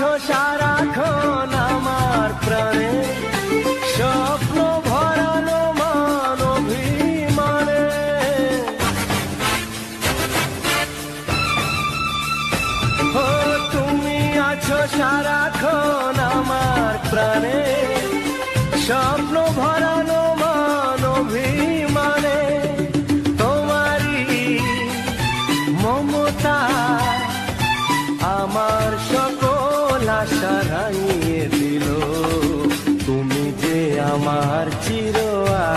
তুমি আছো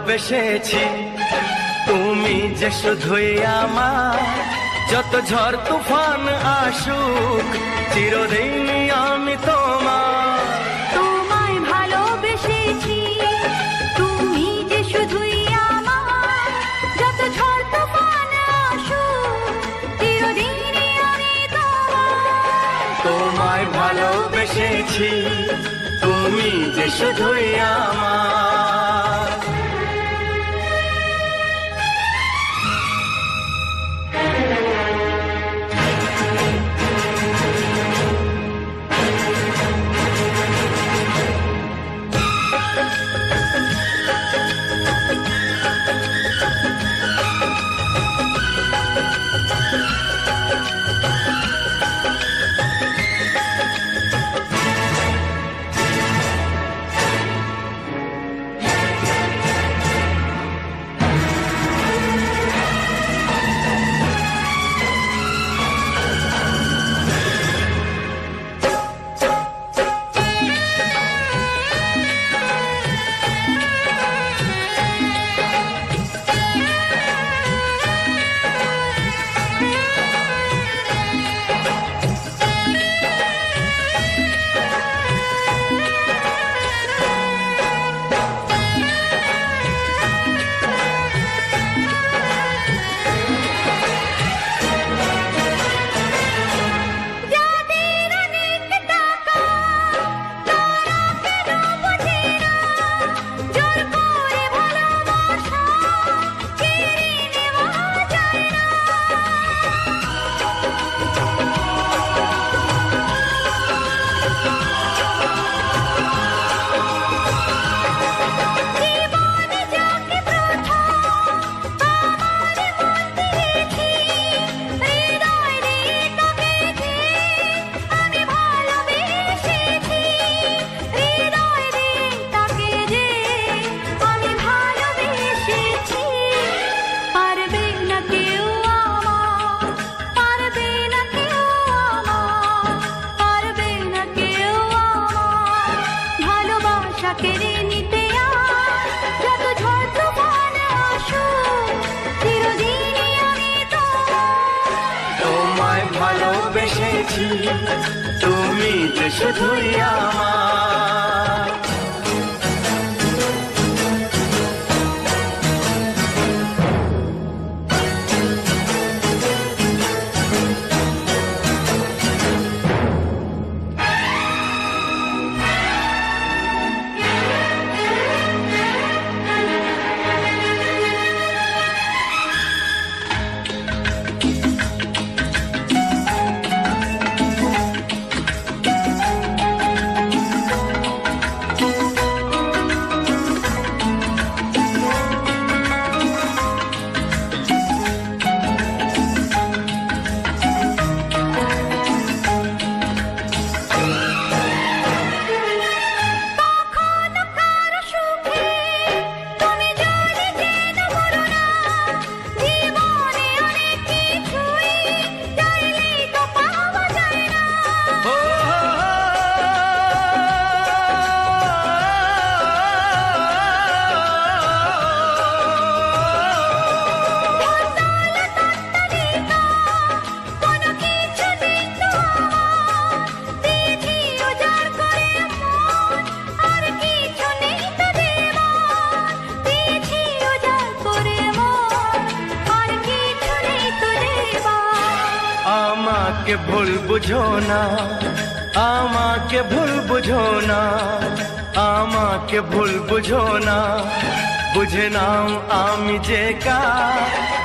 ভালোবেসেছি তুমি যে শুধুই আমার যত ঝড় তুফান আসুক চিরদিন আমি তোমার। তোমায় ভালোবেসেছি তুমি যে শুধুই আমার যত ঝড় তুফান আসুক চিরদিনই আমি তোমার। তোমায় ভালোবেসেছি তুমি যে শুধুই আমার। তুমি যে শুধুই আমার বুঝো না, আমাকে ভুল বুঝো না, আমাকে ভুল বুঝো না। বুঝে নাও আমি যে কা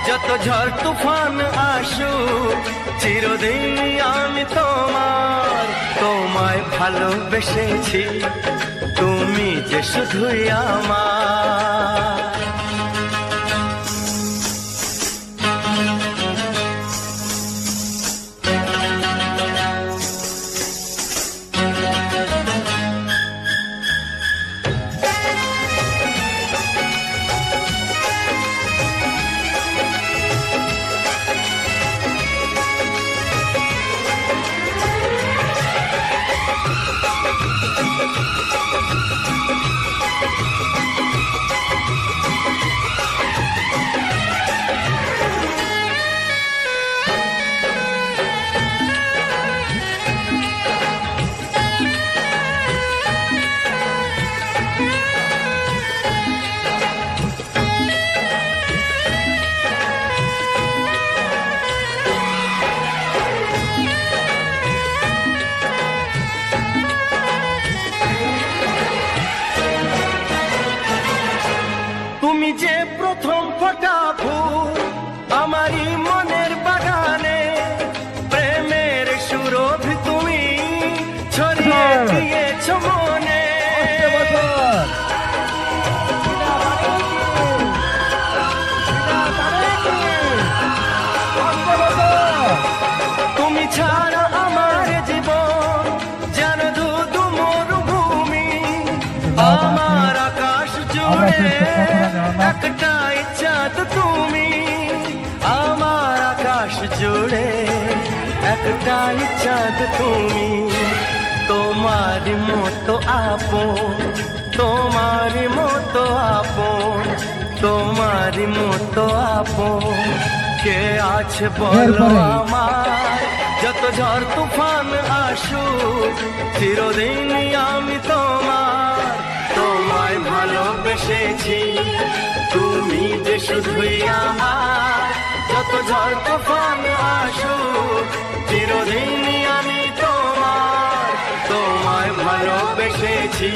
যত ঝড় তুফান আসুক, চিরদিন আমি তোমার, তোমায় ভালোবেসেছি। তুমি যে শুধুই আমার। একটাই চাঁদ তুমি তোমার মতো আপন তোমার মতো আপন তোমার মতো আপন। কে আছে বলো? আমার যত ঝড় তুফান আসুক চিরদিন আমি তোমার। তোমায় ভালোবেসেছি তুমি যে শুধুই আমার। যত ঝড় তুফান আসুক চিরদিন আমি তোমার তোমায় ভালোবেসেছি।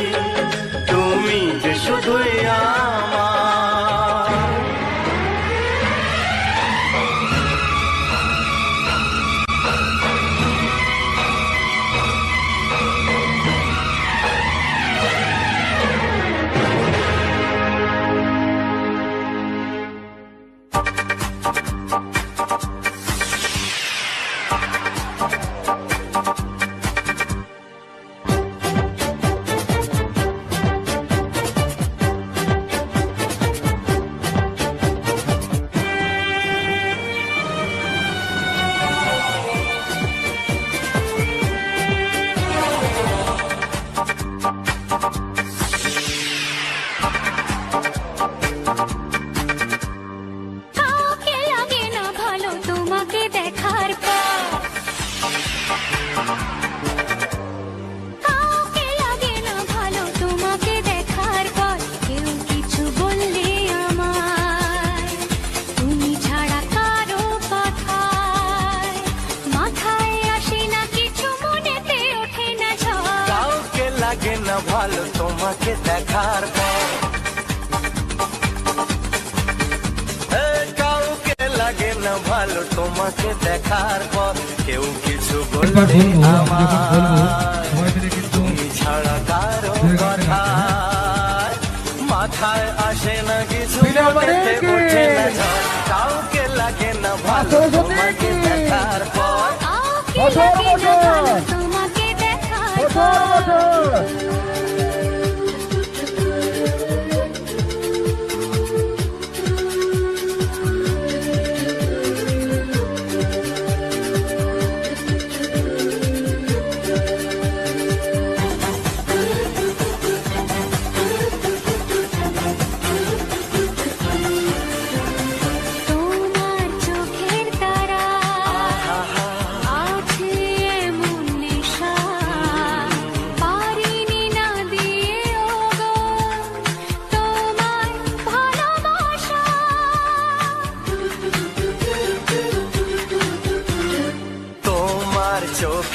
তুমি যে শুধুই আমার দেখার পর কেউ কিছু বলব তুমি ছাড়া কারও কথা মাথায় আসে না কিছু ওঠে না। কাউকে লাগে না ভালো তোমাকে দেখার পর। তোমাকে দেখার পর।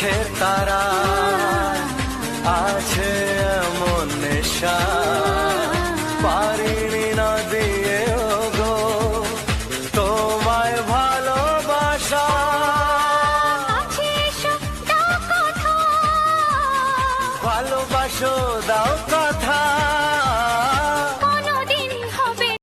है तारा